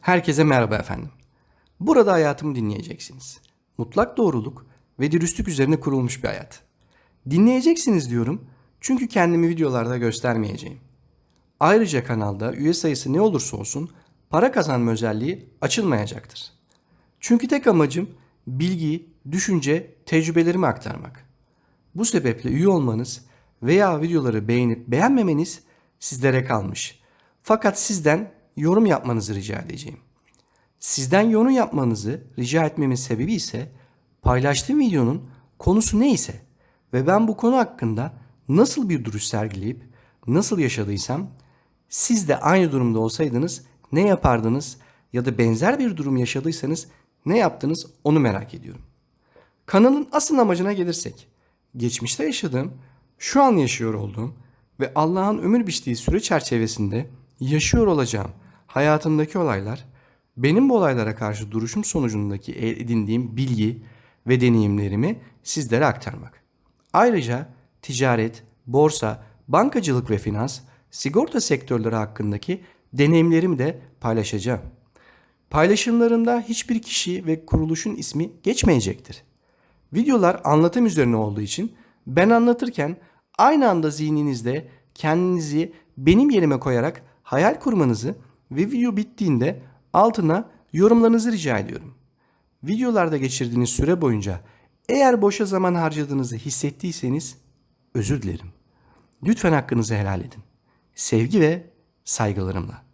Herkese merhaba efendim. Burada hayatımı dinleyeceksiniz. Mutlak doğruluk ve dürüstlük üzerine kurulmuş bir hayat. Dinleyeceksiniz diyorum çünkü kendimi videolarda göstermeyeceğim. Ayrıca kanalda üye sayısı ne olursa olsun para kazanma özelliği açılmayacaktır. Çünkü tek amacım bilgi, düşünce, tecrübelerimi aktarmak. Bu sebeple üye olmanız veya videoları beğenip beğenmemeniz sizlere kalmış. Fakat sizden yorum yapmanızı rica edeceğim. Sizden yorum yapmanızı rica etmemin sebebi ise paylaştığım videonun konusu neyse ve ben bu konu hakkında nasıl bir duruş sergileyip nasıl yaşadıysam siz de aynı durumda olsaydınız ne yapardınız ya da benzer bir durum yaşadıysanız ne yaptınız onu merak ediyorum. Kanalın asıl amacına gelirsek, geçmişte yaşadığım, şu an yaşıyor olduğum ve Allah'ın ömür biçtiği süre çerçevesinde yaşıyor olacağım hayatımdaki olaylar, benim bu olaylara karşı duruşum sonucundaki edindiğim bilgi ve deneyimlerimi sizlere aktarmak. Ayrıca ticaret, borsa, bankacılık ve finans, sigorta sektörleri hakkındaki deneyimlerimi de paylaşacağım. Paylaşımlarımda hiçbir kişi ve kuruluşun ismi geçmeyecektir. Videolar anlatım üzerine olduğu için ben anlatırken aynı anda zihninizde kendinizi benim yerime koyarak hayal kurmanızı ve video bittiğinde altına yorumlarınızı rica ediyorum. Videolarda geçirdiğiniz süre boyunca eğer boşa zaman harcadığınızı hissettiyseniz özür dilerim. Lütfen hakkınızı helal edin. Sevgi ve saygılarımla.